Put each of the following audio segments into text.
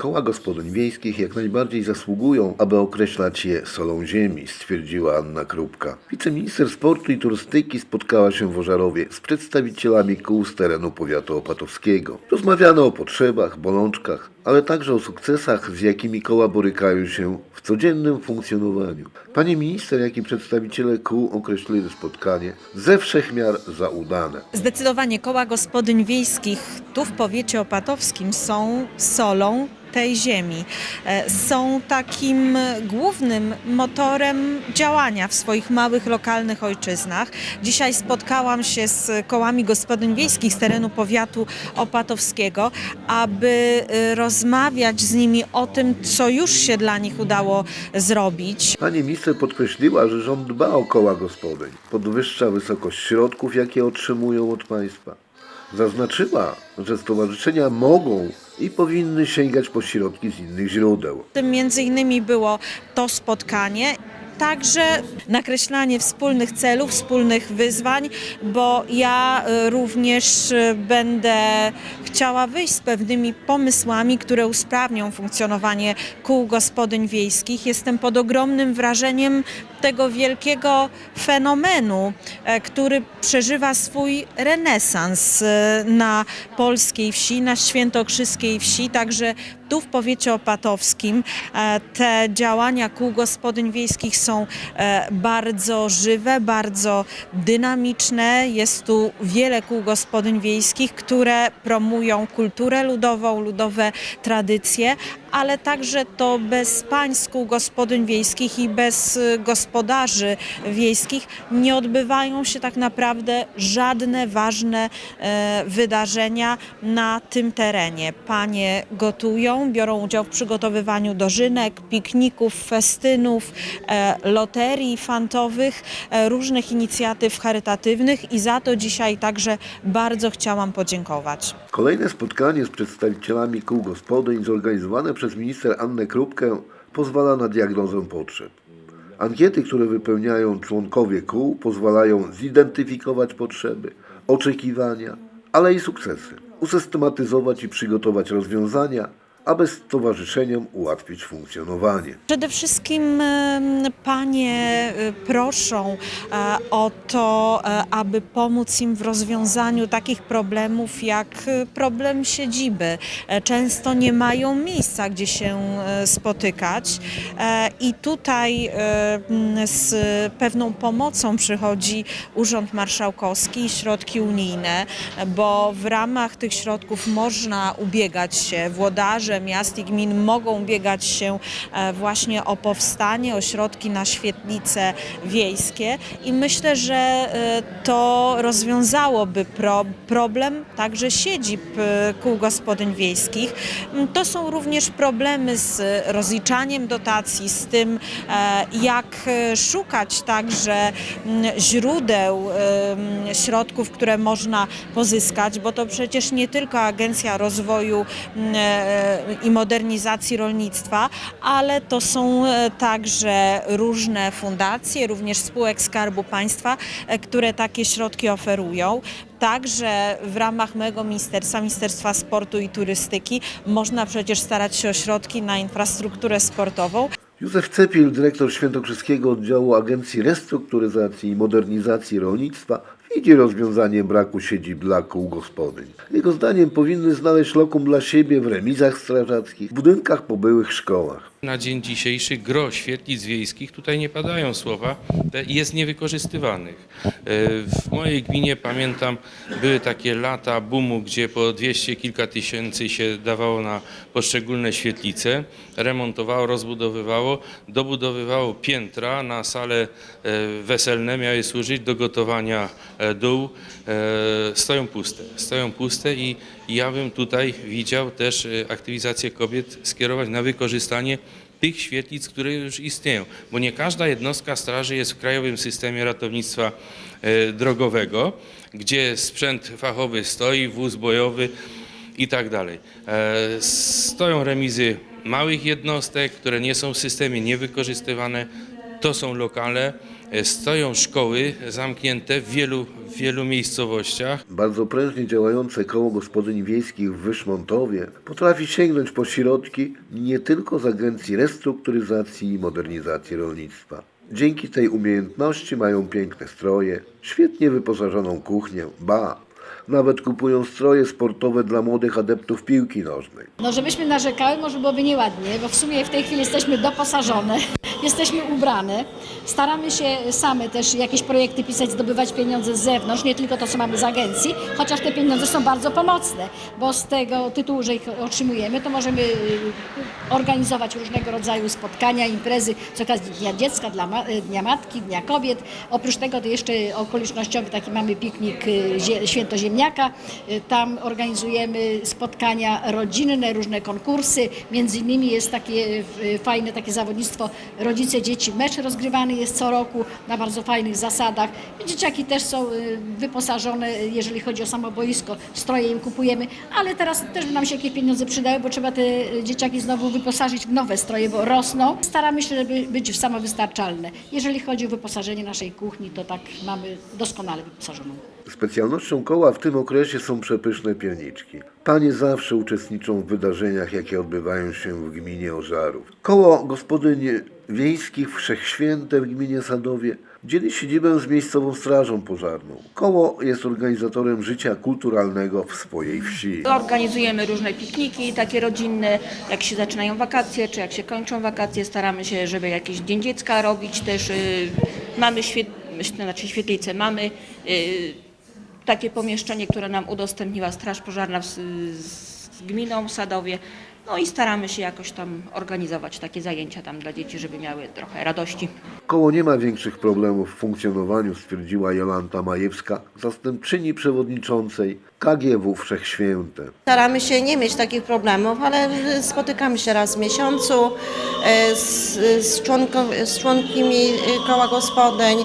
Koła gospodyń wiejskich jak najbardziej zasługują, aby określać je solą ziemi, stwierdziła Anna Krupka. Wiceminister sportu i turystyki spotkała się w Ożarowie z przedstawicielami kół z terenu powiatu opatowskiego. Rozmawiano o potrzebach, bolączkach, ale także o sukcesach, z jakimi koła borykają się w codziennym funkcjonowaniu. Pani minister, jak i przedstawiciele kół określili spotkanie ze wszechmiar za udane. Zdecydowanie koła gospodyń wiejskich tu w powiecie opatowskim są solą tej ziemi. E, Są takim głównym motorem działania w swoich małych, lokalnych ojczyznach. Dzisiaj spotkałam się z kołami gospodyń wiejskich z terenu powiatu opatowskiego, aby e, rozmawiać z nimi o tym, co już się dla nich udało zrobić. Pani minister podkreśliła, że rząd dba o koła gospodyń, podwyższa wysokość środków, jakie otrzymują od państwa. Zaznaczyła, że stowarzyszenia mogą i powinny sięgać po środki z innych źródeł. Tym między innymi było to spotkanie. Także nakreślanie wspólnych celów, wspólnych wyzwań, bo ja y, również y, będę chciała wyjść z pewnymi pomysłami, które usprawnią funkcjonowanie kół gospodyń wiejskich. Jestem pod ogromnym wrażeniem tego wielkiego fenomenu, e, który przeżywa swój renesans e, na polskiej wsi, na świętokrzyskiej wsi, także tu w powiecie opatowskim e, te działania kół gospodyń wiejskich są bardzo żywe, bardzo dynamiczne. Jest tu wiele kół gospodyń wiejskich, które promują kulturę ludową, ludowe tradycje, ale także to bez państw kół gospodyń wiejskich i bez y, gospodarzy wiejskich nie odbywają się tak naprawdę żadne ważne e, wydarzenia na tym terenie. Panie gotują, biorą udział w przygotowywaniu dożynek, pikników, festynów, e, loterii fantowych, e, różnych inicjatyw charytatywnych i za to dzisiaj także bardzo chciałam podziękować. Kolejne spotkanie z przedstawicielami kół gospodyń zorganizowane przez minister Annę Krupkę pozwala na diagnozę potrzeb. Ankiety, które wypełniają członkowie kół, pozwalają zidentyfikować potrzeby, oczekiwania, ale i sukcesy, usystematyzować i przygotować rozwiązania, aby stowarzyszeniom ułatwić funkcjonowanie. Przede wszystkim panie y, proszą e, o to, e, aby pomóc im w rozwiązaniu takich problemów jak problem siedziby. E, Często nie mają miejsca, gdzie się e, spotykać E, i tutaj e, z pewną pomocą przychodzi Urząd Marszałkowski i środki unijne, bo w ramach tych środków można ubiegać się, włodarze miast i gmin mogą ubiegać się e, właśnie o powstanie, o środki na świetlice wiejskie i myślę, że e, to rozwiązałoby pro, problem także siedzib e, kół gospodyń wiejskich. M, To są również problemy z rozliczaniem dotacji, z tym jak szukać także m, źródeł środków, które można pozyskać, bo to przecież nie tylko Agencja Rozwoju m, e, i Modernizacji Rolnictwa, ale to są e, także różne fundacje, również spółek Skarbu Państwa, e, które takie środki oferują. Także w ramach mojego ministerstwa, Ministerstwa Sportu i Turystyki, można przecież starać się o środki na infrastrukturę sportową. Józef Cepil, dyrektor Świętokrzyskiego Oddziału Agencji Restrukturyzacji i Modernizacji Rolnictwa, widzi rozwiązanie braku siedzib dla kół gospodyń. Jego zdaniem powinny znaleźć lokum dla siebie w remizach strażackich, w budynkach po byłych szkołach. Na dzień dzisiejszy gro świetlic wiejskich, tutaj nie padają słowa, jest niewykorzystywanych. E, W mojej gminie pamiętam, były takie lata boomu, gdzie po 200 kilka tysięcy się dawało na poszczególne świetlice, remontowało, rozbudowywało, dobudowywało piętra na sale e, weselne, miały służyć do gotowania e, dół. Stoją puste, stoją puste i ja bym tutaj widział też aktywizację kobiet skierować na wykorzystanie tych świetlic, które już istnieją, bo nie każda jednostka straży jest w Krajowym Systemie Ratownictwa e, Drogowego, gdzie sprzęt fachowy stoi, wóz bojowy i tak dalej. E, Stoją remizy małych jednostek, które nie są w systemie niewykorzystywane, to są lokale Stoją szkoły zamknięte w wielu, w wielu miejscowościach. Bardzo prężnie działające koło gospodyń wiejskich w Wyszmontowie potrafi sięgnąć po środki nie tylko z Agencji Restrukturyzacji i Modernizacji Rolnictwa. Dzięki tej umiejętności mają piękne stroje, świetnie wyposażoną kuchnię, ba, nawet kupują stroje sportowe dla młodych adeptów piłki nożnej. No żebyśmy narzekały, może byłoby nieładnie, bo w sumie w tej chwili jesteśmy doposażone, jesteśmy ubrane. Staramy się same też jakieś projekty pisać, zdobywać pieniądze z zewnątrz, nie tylko to, co mamy z agencji, chociaż te pieniądze są bardzo pomocne, bo z tego tytułu, że ich otrzymujemy, to możemy y, organizować różnego rodzaju spotkania, imprezy z okazji Dnia Dziecka, y, Dnia Matki, Dnia Kobiet. Oprócz tego to jeszcze okolicznościowy taki mamy piknik y, Święto Ziemniaka. Tam organizujemy spotkania rodzinne, różne konkursy. Między innymi jest takie fajne takie zawodnictwo Rodzice Dzieci. Mecz rozgrywany jest co roku na bardzo fajnych zasadach. Dzieciaki też są y, wyposażone, jeżeli chodzi o samo boisko. Stroje im kupujemy, ale teraz też by nam się jakieś pieniądze przydały, bo trzeba te dzieciaki znowu wyposażyć w nowe stroje, bo rosną. Staramy się, żeby być samowystarczalne. Jeżeli chodzi o wyposażenie naszej kuchni, to tak mamy doskonale wyposażoną. Specjalnością koła w tym okresie są przepyszne pierniczki. Panie zawsze uczestniczą w wydarzeniach, jakie odbywają się w gminie Ożarów. Koło gospodyń wiejskich Wszechświęte w gminie Sadowie dzieli siedzibę z miejscową strażą pożarną. Koło jest organizatorem życia kulturalnego w swojej wsi. Organizujemy różne pikniki, takie rodzinne, jak się zaczynają wakacje, czy jak się kończą wakacje, staramy się, żeby jakiś Dzień Dziecka robić też. y, Mamy świet, znaczy świetlice, mamy y, takie pomieszczenie, które nam udostępniła Straż Pożarna z, z gminą Sadowie. No i staramy się jakoś tam organizować takie zajęcia tam dla dzieci, żeby miały trochę radości. Koło nie ma większych problemów w funkcjonowaniu, stwierdziła Jolanta Majewska, zastępczyni przewodniczącej KGW Wszechświęte. Staramy się nie mieć takich problemów, ale spotykamy się raz w miesiącu e, z, z, członko, z członkami e, koła gospodyń,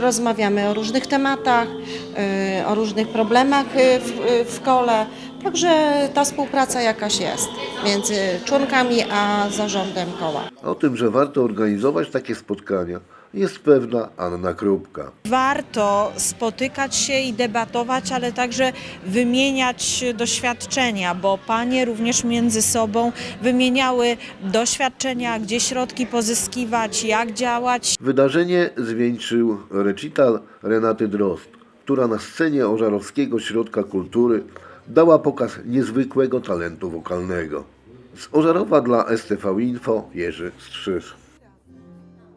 rozmawiamy o różnych tematach, e, o różnych problemach w, w kole. Także ta współpraca jakaś jest między członkami a zarządem koła. O tym, że warto organizować takie spotkania, jest pewna Anna Krupka. Warto spotykać się i debatować, ale także wymieniać doświadczenia, bo panie również między sobą wymieniały doświadczenia, gdzie środki pozyskiwać, jak działać. Wydarzenie zwieńczył recital Renaty Drozd, która na scenie Ożarowskiego Środka Kultury dała pokaz niezwykłego talentu wokalnego. Z Ożarowa dla STV Info Jerzy Strzyż.